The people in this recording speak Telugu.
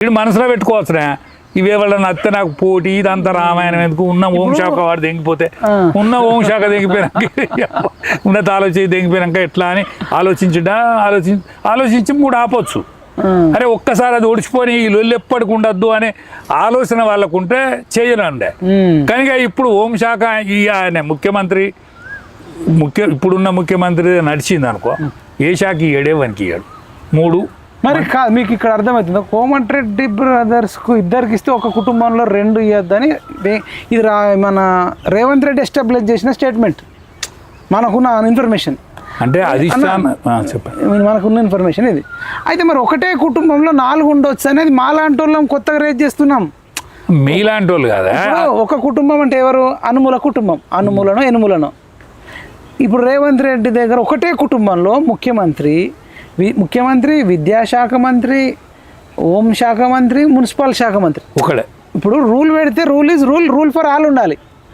వీడు మనసులో పెట్టుకోవచ్చునే ఇవే వాళ్ళ నత్త నాకు పోటీ ఇదంతా రామాయణం ఎందుకు? ఉన్న ఓం శాఖ వాడు తెంగిపోతే ఆ. ఉన్న ఓం శాఖ తెగిపోయినాక ఉన్నత ఆలోచన తెగిపోయినాక ఎట్లా అని ఆలోచించడా? ఆలోచించి ఆలోచించి మూడు ఆపొచ్చు. అరే ఒక్కసారి అది ఓడిచిపోయి ఈ లొల్లు ఎప్పటికి ఉండద్దు అనే ఆలోచన వాళ్ళకు ఉంటే చేయనండే. కనుక ఇప్పుడు హోం శాఖ ఈ ఆయన ముఖ్యమంత్రి ముఖ్య ఇప్పుడున్న ముఖ్యమంత్రి నడిచింది అనుకో ఏ శాఖ ఇయ్యడే వనికి ఇయ్యాడు? మూడు. మరి కాదు మీకు ఇక్కడ అర్థమవుతుంది కోమటిరెడ్డి బ్రదర్స్కు ఇద్దరికి ఇస్తే ఒక కుటుంబంలో రెండు ఇవ్వద్దని ఇది రా మన రేవంత్ రెడ్డి ఎస్టాబ్లిష్ చేసిన స్టేట్మెంట్. మనకున్న ఇన్ఫర్మేషన్. అంటే ఆ, చెప్పండి. మనకున్న ఇన్ఫర్మేషన్ ఇది. అయితే మరి ఒకటే కుటుంబంలో నాలుగు ఉండొచ్చు అనేది మాలాంటి వాళ్ళం కొత్తగా రేట్ చేస్తున్నాం. మీలాంటి వాళ్ళు కదా ఒక కుటుంబం అంటే ఎవరు? అనుమూల కుటుంబం. అనుమూలనో ఎనుమూలనో. ఇప్పుడు రేవంత్ రెడ్డి దగ్గర ఒకటే కుటుంబంలో ముఖ్యమంత్రి ముఖ్యమంత్రి విద్యాశాఖ మంత్రి హోం శాఖ మంత్రి మున్సిపల్ శాఖ మంత్రి. ఒకడే ఇప్పుడు రూల్ పెడితే rule is rule rule for all ఉండాలి.